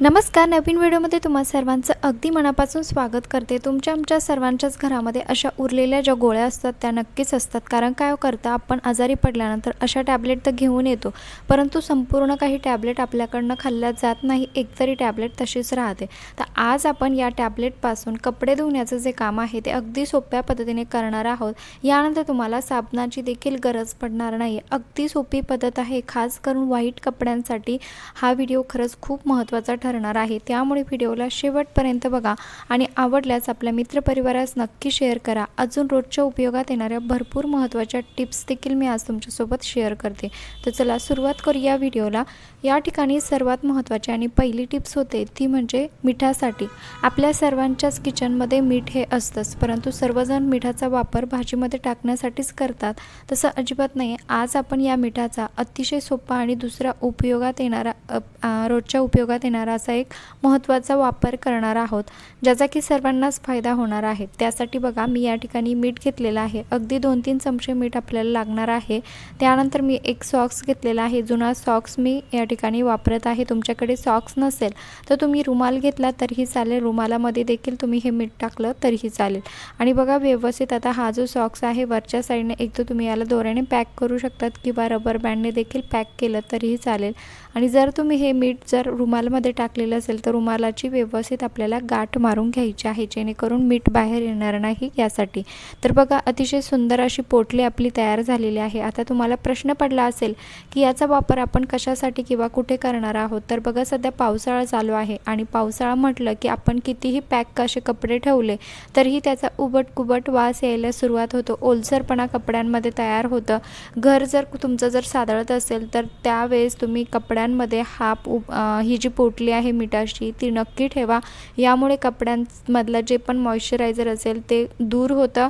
नमस्कार नवीन व्हिडिओमध्ये तुम्हा सर्वांचं अगदी मनापासून स्वागत करते. तुमच्या आमच्या सर्वांच्याच घरामध्ये अशा उरलेल्या ज्या गोळ्या असतात त्या नक्कीच असतात. कारण काय हो करतं आपण आजारी पडल्यानंतर अशा टॅबलेट तर घेऊन येतो परंतु संपूर्ण काही टॅबलेट आपल्याकडनं खाल्ल्या जात नाही एकतरी टॅबलेट तशीच राहते. तर आज आपण या टॅबलेटपासून कपडे धुण्याचं जे काम आहे ते अगदी सोप्या पद्धतीने करणार आहोत. यानंतर तुम्हाला साबणाची देखील गरज पडणार नाही. अगदी सोपी पद्धत आहे. खास करून व्हाईट कपड्यांसाठी हा व्हिडिओ खरंच खूप महत्त्वाचा ठरणार आहे. त्यामुळे व्हिडिओला शेवटपर्यंत बघा आणि आवडल्यास आपल्या मित्रपरिवारास नक्की शेअर करा. अजून रोजच्या उपयोगात येणाऱ्या भरपूर महत्त्वाच्या टिप्स देखील मी आज तुमच्यासोबत शेअर करते. तर चला सुरुवात करूया व्हिडिओला. या ठिकाणी सर्वात महत्त्वाची आणि पहिली टिप्स होते ती म्हणजे मिठासाठी. आपल्या सर्वांच्याच किचनमध्ये मीठ हे असतंच परंतु सर्वजण मिठाचा वापर भाजीमध्ये टाकण्यासाठीच करतात. तसं अजिबात नाही आज आपण या मिठाचा अतिशय सोपा आणि दुसरा उपयोगात येणारा रोजच्या उपयोगात येणारा असा एक महत्त्वाचा वापर करणार आहोत ज्याचा की सर्वांनाच फायदा होणार आहे. त्यासाठी बघा मी या ठिकाणी मीठ घेतलेलं आहे. अगदी दोन तीन चमचे मीठ आपल्याला लागणार आहे. त्यानंतर मी एक सॉक्स घेतलेला आहे. जुना सॉक्स मी या ठिकाणी वापरत आहे. तुमच्याकडे सॉक्स नसेल तर तुम्ही रुमाल घेतला तरीही चालेल. रुमालामध्ये देखील तुम्ही हे मीठ टाकलं तरीही चालेल. आणि बघा व्यवस्थित आता हा जो सॉक्स आहे वरच्या साईडने एक तर तुम्ही याला दोऱ्याने पॅक करू शकतात किंवा रबर बँडने देखील पॅक केलं तरीही चालेल. आणि जर तुम्ही हे मीठ जर रुमालमध्ये टाकलेलं असेल तर रुमालाची व्यवस्थित आपल्याला गाठ मारून घ्यायची आहे जेणेकरून मीठ बाहेर येणार नाही यासाठी. तर बघा अतिशय सुंदर अशी पोटली आपली तयार झालेली आहे. आता तुम्हाला प्रश्न पडला असेल की याचा वापर आपण कशासाठी किंवा कुठे करणार आहोत? तर बघा सध्या पावसाळा चालू आहे आणि पावसाळा म्हटलं की आपण कितीही पॅक असे कपडे ठेवले तरीही त्याचा उबट कुबट वास यायला सुरुवात होतो. ओलसरपणा कपड्यांमध्ये तयार होतं. घर जर तुमचं जर सादळत असेल तर त्यावेळेस तुम्ही कपड्या कपड्यांमध्ये हा उब ही जी पोटली आहे मिठाची ती नक्की ठेवा. यामुळे कपड्यांमधलं जे पण मॉइश्चरायझर असेल ते दूर होतं.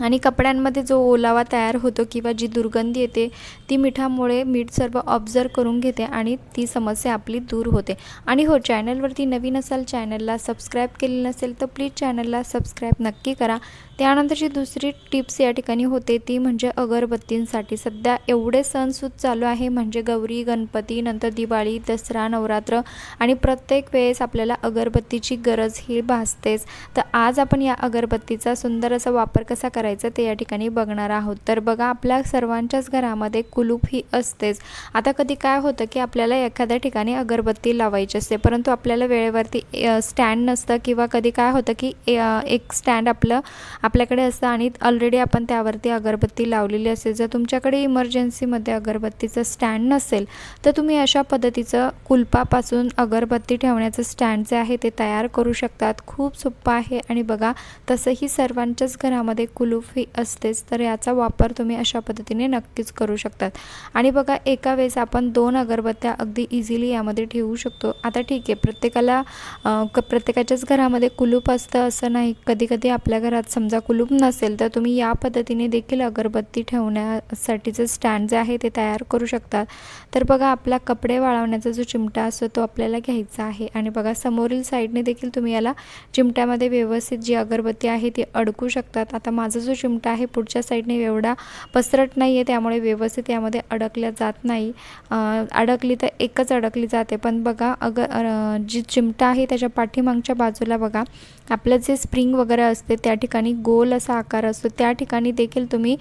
आणि कपड्यांमध्ये जो ओलावा तयार होतो किंवा जी दुर्गंधी येते ती मिठामुळे मीठ सर्व ऑब्झर्व करून घेते आणि ती समस्या आपली दूर होते. आणि हो चॅनलवरती नवीन असाल चॅनलला सबस्क्राईब केली नसेल तर प्लीज चॅनलला सबस्क्राईब नक्की करा. त्यानंतरची दुसरी टिप्स या ठिकाणी होते ती म्हणजे अगरबत्तींसाठी. सध्या एवढे सणसूद चालू आहे म्हणजे गौरी गणपती नंतर दिवाळी दसरा नवरात्र आणि प्रत्येक वेळेस आपल्याला अगरबत्तीची गरज ही भासतेच. तर आज आपण या अगरबत्तीचा सुंदर असा वापर कसा करायचं ते या ठिकाणी बघणार आहोत. तर बघा आपल्या सर्वांच्याच घरामध्ये कुलूप ही असतेच. आता कधी काय होतं की आपल्याला एखाद्या ठिकाणी अगरबत्ती लावायची असते परंतु आपल्याला वेळेवरती स्टँड नसतं किंवा कधी काय होतं की एक स्टँड आपलं आपल्याकडे असतं आणि ऑलरेडी आपण त्यावरती अगरबत्ती लावलेली असते. जर तुमच्याकडे इमर्जन्सीमध्ये अगरबत्तीचं स्टँड नसेल तर तुम्ही अशा पद्धतीचं कुलपापासून अगरबत्ती ठेवण्याचं स्टँड जे आहे ते तयार करू शकतात. खूप सोपं आहे. आणि बघा तसंही सर्वांच्याच घरामध्ये कुलूप ही असतेच तर याचा वापर तुम्ही अशा पद्धतीने नक्कीच करू शकतात. आणि बघा एका वेळेस आपण दोन अगरबत्त्या अगदी इझिली यामध्ये ठेवू शकतो. आता ठीक आहे प्रत्येकाला क प्रत्येकाच्याच घरामध्ये कुलूप असतं असं नाही. कधी कधी आपल्या घरात समजा कुलूप नसेल तर तुम्ही या पद्धतीने देखील अगरबत्ती ठेवण्यासाठीचं स्टँड जे आहे ते तयार करू शकतात. तर बघा आपला कपडे वाळवण्याचा जो चिमटा असतो तो आपल्याला घ्यायचा आहे. आणि बघा समोरील साईडने देखील तुम्ही याला चिमट्यामध्ये व्यवस्थित जी अगरबत्ती आहे ती अडकू शकतात. आता माझं जो चिमटा आहे पुढच्या साईडने एवढा पसरट नाही आहे त्यामुळे व्यवस्थित यामध्ये अडकल्या जात नाही. अडकली तर एकच अडकली जाते. पण बघा अग जी चिमटा आहे त्याच्या पाठीमागच्या बाजूला बघा आपलं जे स्प्रिंग वगैरे असते त्या ठिकाणी गोल असा आकार असतो. त्या ठिकाणी देखील तुम्ही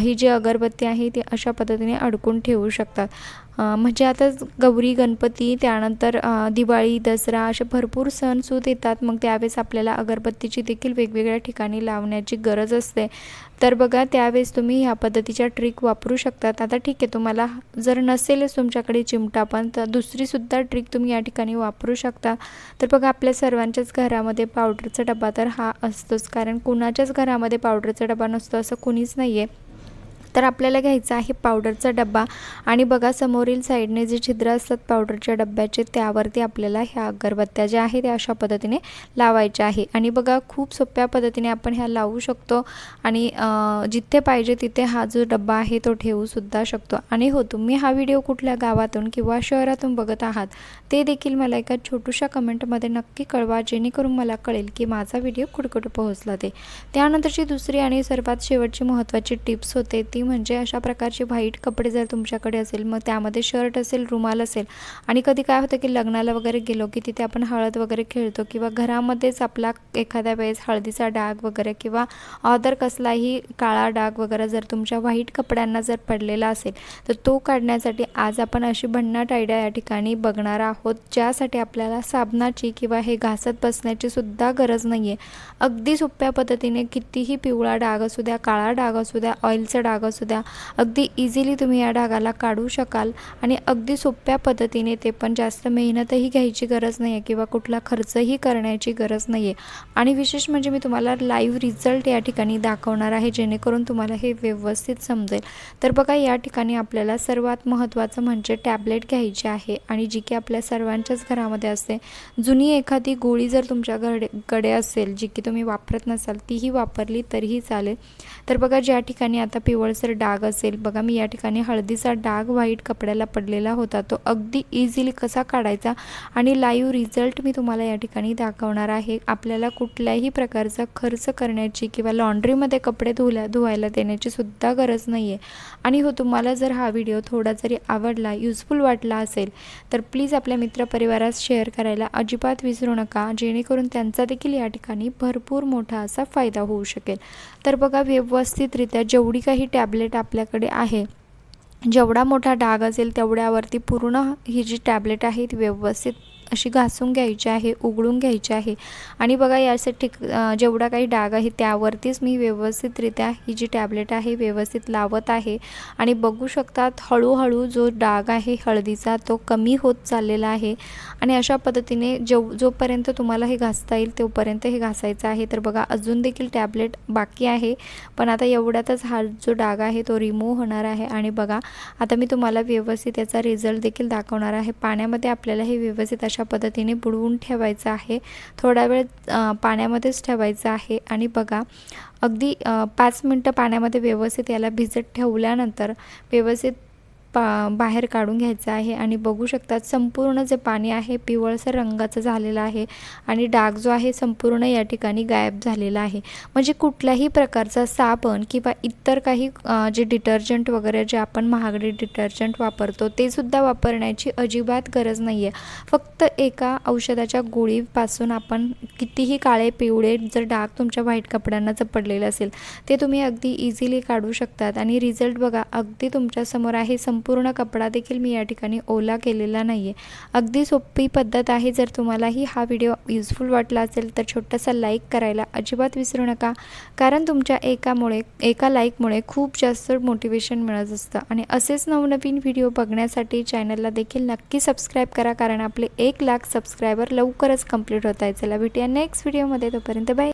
ही जी अगरबत्ती आहे ती अशा पद्धतीने अडकून ठेवू शकतात म्हणजे आता गौरी गणपती त्यानंतर दिवाळी दसरा असे भरपूर सण सूद येतात. मग त्यावेळेस आपल्याला अगरबत्तीची देखील वेगवेगळ्या ठिकाणी लावण्याची गरज असते. तर बघा त्यावेळेस तुम्ही ह्या पद्धतीच्या ट्रिक वापरू शकतात. आता ठीक आहे तुम्हाला जर नसेलच तुमच्याकडे चिमटा पण तर दुसरीसुद्धा ट्रिक तुम्ही या ठिकाणी वापरू शकता. तर बघा आपल्या सर्वांच्याच घरामध्ये पावडरचा डबा तर हा असतोच. कारण कुणाच्याच घरामध्ये पावडरचा डबा नसतो असं कुणीच नाही आहे तर आपल्याला घ्यायचा आहे पावडरचा डब्बा. आणि बघा समोरील साईडने जे छिद्र असतात पावडरच्या डब्याचे त्यावरती आपल्याला ह्या अगरबत्त्या ज्या आहेत त्या अशा पद्धतीने लावायच्या आहे. आणि बघा खूप सोप्या पद्धतीने आपण ह्या लावू शकतो. आणि जिथे पाहिजे तिथे हा जो डब्बा आहे तो ठेवूसुद्धा शकतो. आणि हो तुम्ही हा व्हिडिओ कुठल्या गावातून किंवा शहरातून बघत आहात ते देखील मला एका छोटूशा कमेंटमध्ये नक्की कळवा जेणेकरून मला कळेल की माझा व्हिडिओ कुठं पोहोचला ते. त्यानंतरची दुसरी आणि सर्वात शेवटची महत्त्वाची टिप्स होते ती म्हणजे अशा प्रकारचे व्हाईट कपडे जर तुमच्याकडे असेल मग त्यामध्ये शर्ट असेल रुमाल असेल आणि कधी काय होतं की लग्नाला वगैरे गेलो की तिथे आपण हळद वगैरे खेळतो किंवा घरामध्येच आपला एखाद्या वेळेस हळदीचा डाग वगैरे किंवा अदर कसलाही काळा डाग वगैरे जर तुमच्या व्हाईट कपड्यांना जर पडलेला असेल तर तो काढण्यासाठी आज आपण अशी भन्नाट आयडिया या ठिकाणी बघणार आहोत ज्यासाठी आपल्याला साबणाची किंवा हे घासत बसण्याची सुद्धा गरज नाही आहे अगदी सोप्या पद्धतीने कितीही पिवळा डाग असू द्या काळा डाग असू द्या ऑइलचा डाग असू द्या अगदी इझिली तुम्ही या डागाला काढू शकाल आणि अगदी सोप्या पद्धतीने ते पण जास्त मेहनतही घ्यायची गरज नाही आहे किंवा कुठला खर्चही करण्याची गरज नाही आहे आणि विशेष म्हणजे मी तुम्हाला लाईव्ह रिझल्ट या ठिकाणी दाखवणार आहे जेणेकरून तुम्हाला हे व्यवस्थित समजेल. तर बघा या ठिकाणी आपल्याला सर्वात महत्त्वाचं म्हणजे टॅबलेट घ्यायची आहे आणि जी की आपल्या सर्वांच्याच घरामध्ये असते. जुनी एखादी गोळी जर तुमच्या कडे असेल जी की तुम्ही वापरत नसाल तीही वापरली तरीही चालेल. तर बघा ज्या ठिकाणी आता पिवळसर डाग असेल बघा मी या ठिकाणी हळदीचा डाग व्हाईट कपड्याला पडलेला होता तो अगदी इझिली कसा काढायचा आणि लाईव्ह रिझल्ट मी तुम्हाला या ठिकाणी दाखवणार आहे. आपल्याला कुठल्याही प्रकारचा खर्च करण्याची किंवा लॉन्ड्रीमध्ये कपडे धुल्या धुवायला देण्याची सुद्धा गरज नाही आहे आणि हो तुम्हाला जर हा व्हिडिओ थोडा जरी आवडला युजफुल वाटला असेल तर प्लीज आपल्या मित्रपरिवारात शेअर करायला अजिबात विसरू नका जेणेकरून त्यांचा देखील या ठिकाणी भरपूर मोठा असा फायदा होऊ शकेल. तर बघा व्यवस्थितरित्या जेवढी काही टॅब टॅबलेट आपल्याकडे आहे. जेवढा मोठा डाग असेल तेवढ्यावरती पूर्ण ही जी टॅबलेट आहे ती व्यवस्थित अशी घासून घ्यायची आहे उघडून घ्यायची आहे. आणि बघा यासाठी जेवढा काही डाग आहे त्यावरतीच मी व्यवस्थितरित्या ही जी टॅबलेट आहे व्यवस्थित लावत आहे. आणि बघू शकतात हळूहळू जो डाग आहे हळदीचा तो कमी होत चाललेला आहे. आणि अशा पद्धतीने जेव जोपर्यंत तुम्हाला हे घासता येईल तोपर्यंत हे घासायचं आहे. तर बघा अजून देखील टॅबलेट बाकी आहे. पण आता एवढ्यातच हा जो डाग आहे तो रिमूव्ह होणार आहे. आणि बघा आता मी तुम्हाला व्यवस्थित याचा रिझल्ट देखील दाखवणार आहे. पाण्यामध्ये आपल्याला हे व्यवस्थित अशा पद्धतीने बुडवून ठेवायचं आहे. थोडा वेळ पाण्यामध्येच ठेवायचं आहे. आणि बघा अगदी पाच मिनटं पाण्यामध्ये व्यवस्थित याला भिजत ठेवल्यानंतर व्यवस्थित पा बाहेर काढून घ्यायचं आहे आणि बघू शकतात संपूर्ण जे पाणी आहे पिवळसर रंगाचं झालेलं आहे आणि डाग जो आहे संपूर्ण या ठिकाणी गायब झालेला आहे. म्हणजे कुठल्याही प्रकारचा साबण किंवा इतर काही जे डिटर्जंट वगैरे जे आपण महागडे डिटर्जंट वापरतो ते सुद्धा वापरण्याची अजिबात गरज नाही आहे फक्त एका औषधाच्या गोळीपासून आपण कितीही काळे पिवळे जर डाग तुमच्या व्हाईट कपड्यांना जर असेल ते तुम्ही अगदी इझिली काढू शकतात आणि रिझल्ट बघा अगदी तुमच्यासमोर आहे संपूर्ण संपूर्ण कपडा देखील मी या ठिकाणी ओला केलेला नाही आहे अगदी सोपी पद्धत आहे. जर तुम्हालाही हा व्हिडिओ युजफुल वाटला असेल तर छोटासा लाईक करायला अजिबात विसरू नका. कारण तुमच्या एकामुळे एका लाईकमुळे खूप जास्त मोटिवेशन मिळत असतं. आणि असेच नवनवीन व्हिडिओ बघण्यासाठी चॅनलला देखील नक्की सबस्क्राईब करा. कारण आपले एक लाख सबस्क्रायबर लवकरच कंप्लीट होत आहे चला भेटूया नेक्स्ट व्हिडिओमध्ये तोपर्यंत बाय